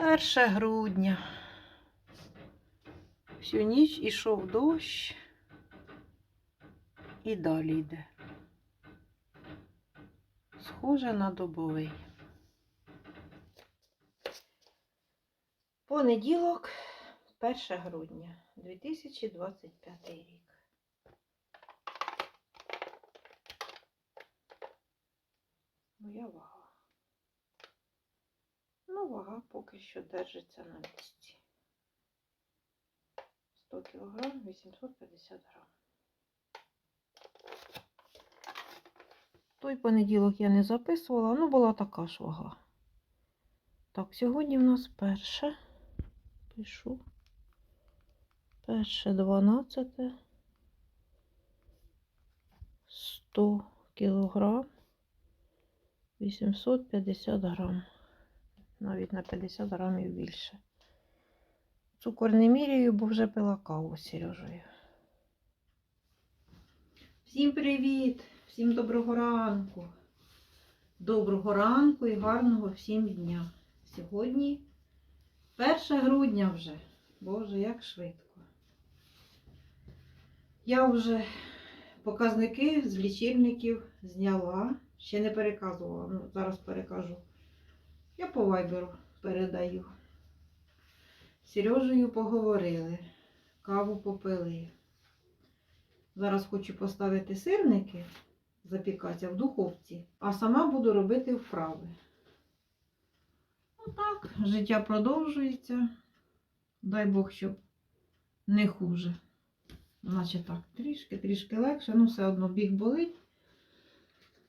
Перше грудня. Всю ніч ішов дощ і далі йде. Схоже на добовий. Понеділок, 1 грудня 2025 рік. Моя вага. Ну, вага поки що держиться на місці. 100 кг 850 грам. Той понеділок я не записувала, ну була така ж вага. Так, сьогодні в нас перше. Пишу. Перше 12. 100 кілограм. 850 грам. Навіть на 50 грамів більше. Цукор не міряю, бо вже пила каву з Сережею. Всім привіт! Всім доброго ранку. Доброго ранку і гарного всім дня. Сьогодні 1 грудня вже. Боже, як швидко. Я вже показники з лічильників зняла. Ще не переказувала. Ну, зараз перекажу. Я по вайберу передаю. Сережею поговорили, каву попили. Зараз хочу поставити сирники, запікатися в духовці, а сама буду робити вправи. Отак, життя продовжується. Дай Бог, щоб не хуже. Значить так, трішки, трішки легше, ну все одно біг болить.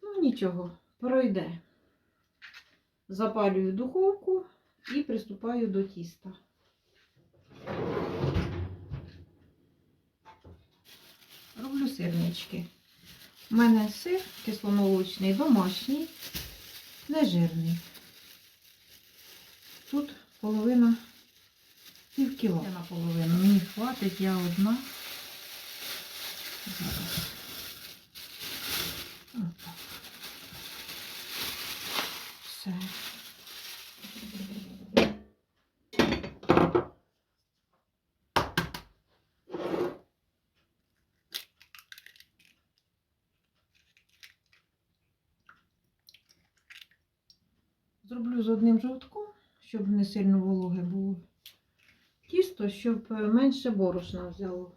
Ну нічого, пройде. Запалюю духовку і приступаю до тіста. Роблю сирнички. У мене сир кисломолочний, домашній, нежирний. Тут половина пів кіло. Мені хватить, я одна. Зараз. Отак. Все. Зроблю з одним жовтком, щоб не сильно вологе було. Тісто, щоб е, менше борошна взяло.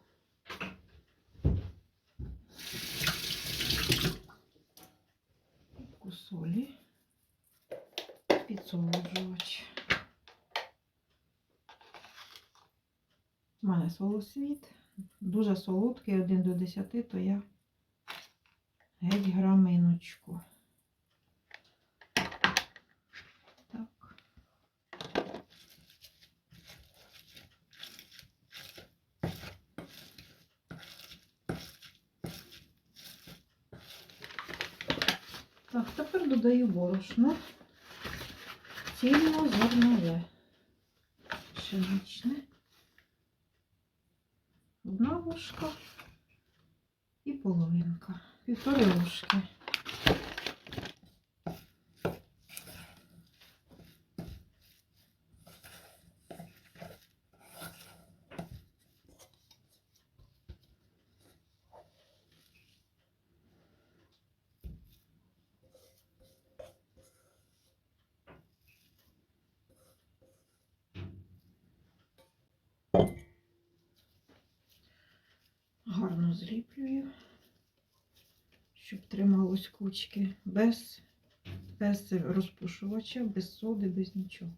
Солі, підсолоджувач. У мене солосвіт. Дуже солодкий, 1 до 10, то я геть граминочку. Так. Так, тепер додаю борошно. Цільнозернове. Пшеничне. Одна ложка і половинка. Півтори ложки. Щоб трималось кучки без, без розпушувача, без соди, без нічого.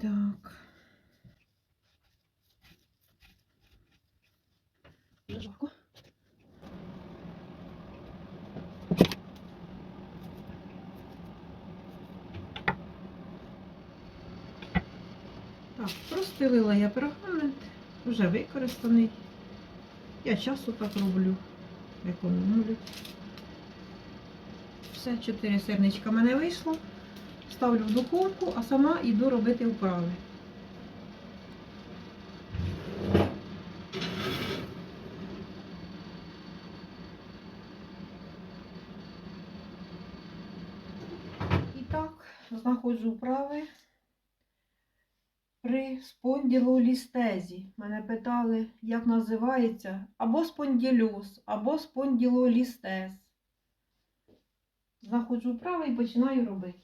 Так. Жарко. Так, простелила я пергамент, вже використаний. Я часу так роблю, економлю. Все, 4 сирничка в мене вийшло. Ставлю в духовку, а сама йду робити вправи. І так, знаходжу вправи при спонділолістезі. Мене питали, як називається або спонділюз, або спонділолістез. Заходжу вправо і починаю робити.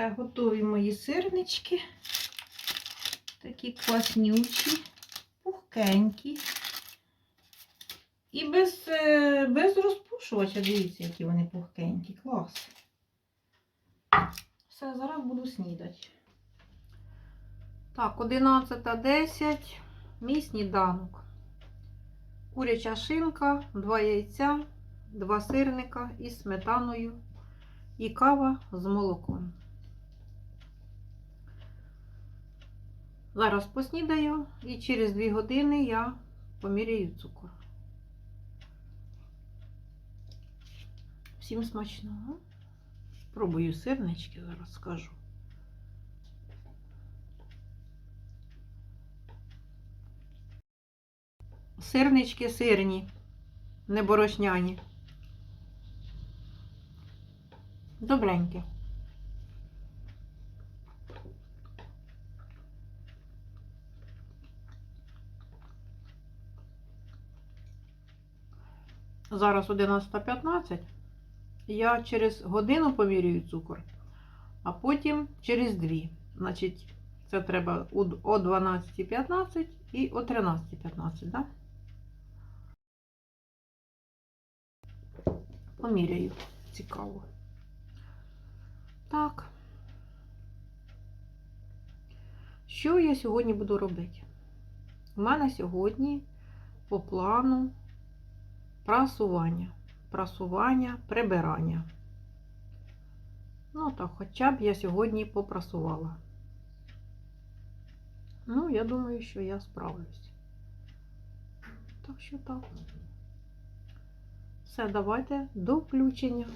Все, готові мої сирнички. Такі класнючі, пухкенькі. І без, е, без розпушувача, дивіться, які вони пухкенькі. Клас. Все, зараз буду снідати. Так, 11.10. Мій сніданок. Куряча шинка, два яйця, два сирника із сметаною і кава з молоком. Зараз поснідаю і через 2 години я поміряю цукор. Всім смачного. Пробую сирнички, зараз скажу. Сирнички сирні, не борошняні. Добренькі. Зараз 11.15. Я через годину помірюю цукор, а потім через 2. Значить, це треба о 12.15 і о 13.15, так? Да? Поміряю. Цікаво. Так. Що я сьогодні буду робити? У мене сьогодні по плану прасування. Прасування, прибирання. Ну так, хоча б я сьогодні попрасувала. Ну, я думаю, що я справлюсь. Так що так. Все, давайте до включення.